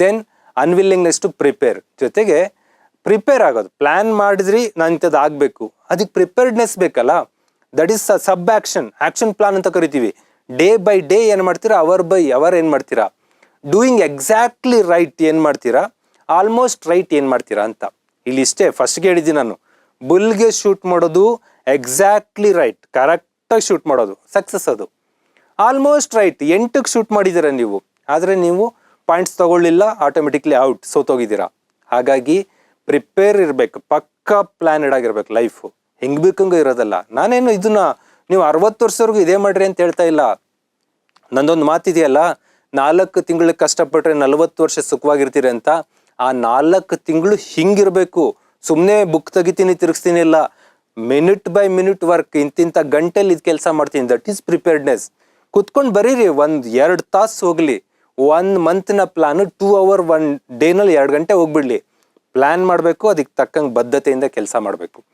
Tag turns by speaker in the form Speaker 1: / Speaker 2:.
Speaker 1: Then unwillingness to prepare ಜೊತೆಗೆ prepare ಆಗೋದು. Plan ಮಾಡಿದ್ರಿ ನಾನು ಇಂಥದ್ದು ಆಗಬೇಕು. ಅದಕ್ಕೆ ಪ್ರಿಪೇರ್ಡ್ನೆಸ್ ಬೇಕಲ್ಲ? That is sub action action plan ಅಂತ ಕರಿತೀವಿ. ಡೇ ಬೈ ಡೇ ಏನು ಮಾಡ್ತೀರಾ? ಅವರ್ ಬೈ ಅವರ್ ಏನು ಮಾಡ್ತೀರಾ? ಡೂಯಿಂಗ್ ಎಕ್ಸಾಕ್ಟ್ಲಿ ರೈಟ್ ಏನು ಮಾಡ್ತೀರಾ? ಆಲ್ಮೋಸ್ಟ್ ರೈಟ್ ಏನು ಮಾಡ್ತೀರಾ ಅಂತ. ಇಲ್ಲಿ ಇಷ್ಟೇ ಫಸ್ಟ್ಗೆ ಹೇಳಿದ್ದೀನಿ ನಾನು. ಬುಲ್ಗೆ ಶೂಟ್ ಮಾಡೋದು ಎಕ್ಸಾಕ್ಟ್ಲಿ ರೈಟ್ ಕರೆಕ್ಟಾಗಿ ಶೂಟ್ ಮಾಡೋದು. ಸಕ್ಸಸ್ ಅದು. ಆಲ್ಮೋಸ್ಟ್ ರೈಟ್ ಎಂಟಕ್ಕೆ ಶೂಟ್ ಮಾಡಿದ್ದೀರ ನೀವು? ಆದರೆ ನೀವು ಪಾಯಿಂಟ್ಸ್ ತಗೊಳ್ಳಿಲ್ಲ ಆಟೋಮೆಟಿಕ್ಲಿ ಔಟ್ ಸೋತೋಗಿದ್ದೀರಾ? ಹಾಗಾಗಿ ಪ್ರಿಪೇರ್ ಇರಬೇಕು, ಪಕ್ಕ ಪ್ಲ್ಯಾನೆಡ್ ಆಗಿರ್ಬೇಕು ಲೈಫು ಹೆಂಗೆ ಬೇಕಂಗೆ ಇರೋದಲ್ಲ. ನಾನೇನು ಇದನ್ನ ನೀವು ಅರವತ್ತು ವರ್ಷವರೆಗೂ ಇದೇ ಮಾಡ್ರಿ ಅಂತ ಹೇಳ್ತಾ ಇಲ್ಲ. ನಂದೊಂದು ಮಾತಿದೆಯಲ್ಲ, ನಾಲ್ಕು ತಿಂಗಳಿಗೆ ಕಷ್ಟಪಟ್ಟರೆ ನಲವತ್ತು ವರ್ಷ ಸುಖವಾಗಿರ್ತೀರಿ ಅಂತ. ಆ ನಾಲ್ಕು ತಿಂಗಳು ಹಿಂಗಿರಬೇಕು. ಸುಮ್ಮನೆ ಬುಕ್ ತೆಗಿತೀನಿ, ತಿರುಗಿಸ್ತೀನಿ ಇಲ್ಲ. ಮಿನಿಟ್ ಬೈ ಮಿನಿಟ್ ವರ್ಕ್ ಇಂತಿಂಥ ಗಂಟೆಲಿ ಇದು ಕೆಲಸ ಮಾಡ್ತೀನಿ. ದಟ್ ಈಸ್ ಪ್ರಿಪೇರ್ಡ್ನೆಸ್ ಕುತ್ಕೊಂಡು ಬರೀರಿ, ಒಂದು ಎರಡು ತಾಸು ಹೋಗ್ಲಿ. ಒನ್ ಮಂತ್ನ ಪ್ಲಾನ್ ಟೂ ಅವರ್ ಒನ್ ಡೇನಲ್ಲಿ ಎರಡು ಗಂಟೆ ಹೋಗ್ಬಿಡ್ಲಿ. ಪ್ಲಾನ್ ಮಾಡಬೇಕು, ಅದಕ್ಕೆ ತಕ್ಕಂಗೆ ಬದ್ಧತೆಯಿಂದ ಕೆಲಸ ಮಾಡಬೇಕು.